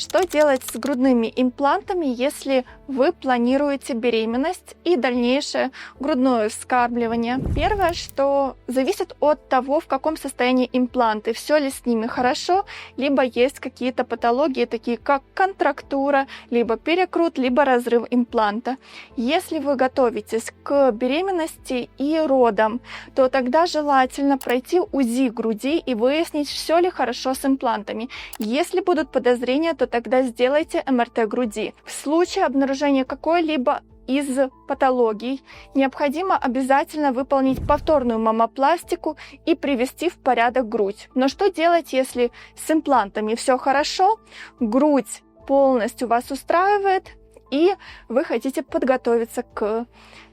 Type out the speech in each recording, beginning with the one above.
Что делать с грудными имплантами, если вы планируете беременность и дальнейшее грудное вскармливание? Первое, что зависит от того, в каком состоянии импланты, все ли с ними хорошо, либо есть какие-то патологии, такие как контрактура, либо перекрут, либо разрыв импланта. Если вы готовитесь к беременности и родам, то тогда желательно пройти УЗИ груди и выяснить, все ли хорошо с имплантами. Если будут подозрения, то тогда сделайте МРТ груди. В случае обнаружения какой-либо из патологий необходимо обязательно выполнить повторную мамопластику и привести в порядок грудь. Но что делать, если с имплантами все хорошо, грудь полностью вас устраивает, и вы хотите подготовиться к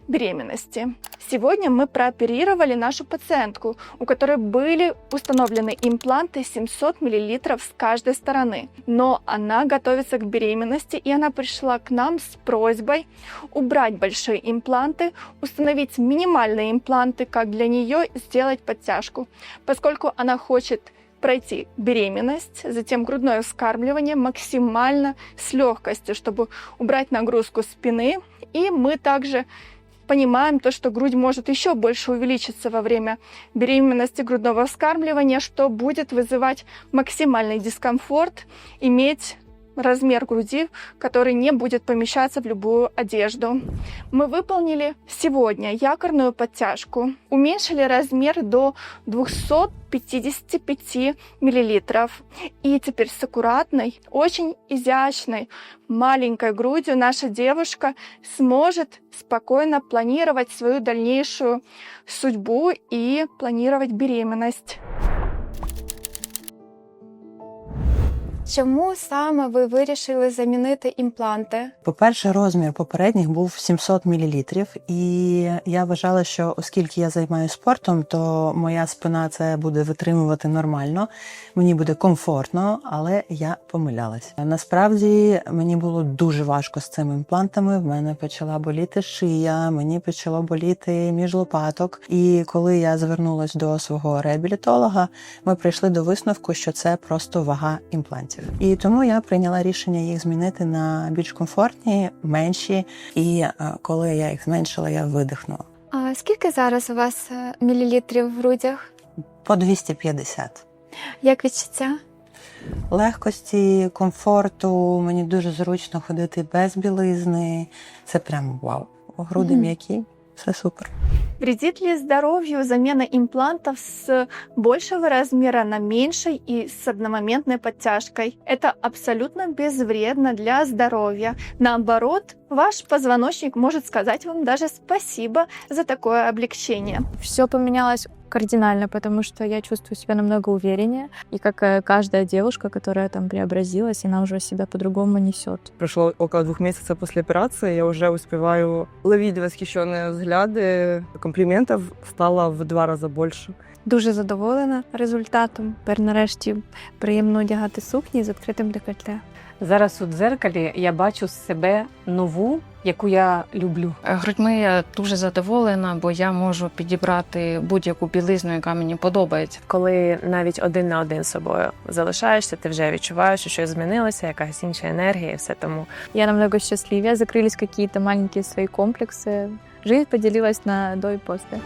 беременности. Сегодня мы прооперировали нашу пациентку, у которой были установлены импланты 700 мл с каждой стороны. Но она готовится к беременности, и она пришла к нам с просьбой убрать большие импланты, установить минимальные импланты, как для нее сделать подтяжку, поскольку она хочет пройти беременность, затем грудное вскармливание максимально с легкостью, чтобы убрать нагрузку спины. И мы также понимаем то, что грудь может еще больше увеличиться во время беременности грудного вскармливания, что будет вызывать максимальный дискомфорт, иметь размер груди, который не будет помещаться в любую одежду. Мы выполнили сегодня якорную подтяжку, уменьшили размер до 255 миллилитров. И теперь с аккуратной, очень изящной, маленькой грудью наша девушка сможет спокойно планировать свою дальнейшую судьбу и планировать беременность. Чому саме ви вирішили замінити імпланти? По-перше, розмір попередніх був 700 мл, і я вважала, що оскільки я займаюся спортом, то моя спина це буде витримувати нормально, мені буде комфортно, але я помилялась. Насправді мені було дуже важко з цими імплантами. В мене почала боліти шия, мені почало боліти між лопаток. І коли я звернулася до свого реабілітолога, ми прийшли до висновку, що це просто вага імплантів. І тому я прийняла рішення їх змінити на більш комфортні, менші. І е, коли я їх зменшила, я видихнула. А скільки зараз у вас е, мілілітрів в грудях? По 250. Як відчуття? Легкості, комфорту, мені дуже зручно ходити без білизни. Це прям вау. Груди Мгм. м'які, все супер. Вредит ли здоровью замена имплантов с большего размера на меньший и с одномоментной подтяжкой? Это абсолютно безвредно для здоровья. Наоборот, ваш позвоночник может сказать вам даже спасибо за такое облегчение. Все поменялось кардинально, потому что я чувствую себя намного увереннее. И как э, каждая девушка, которая там преобразилась, она уже себя по-другому несет. Прошло около двух месяцев после операции, я уже успеваю ловить восхищенные взгляды. Комплиментов стало в два раза больше. Дуже задоволена результатом. Тепер нарешті приємно одягати сукні з відкритим декольте. Зараз у дзеркалі я бачу себе нову, яку я люблю. Грудьми я дуже задоволена, бо я можу підібрати будь-яку білизну, яка мені подобається. коли навіть один на один з собою залишаєшся, ти вже відчуваєш, що щось змінилося, якась інша енергія, і все тому Я намного счастливее, закрылись какие-то маленькие свои комплексы. Жизнь поделилась на до и после.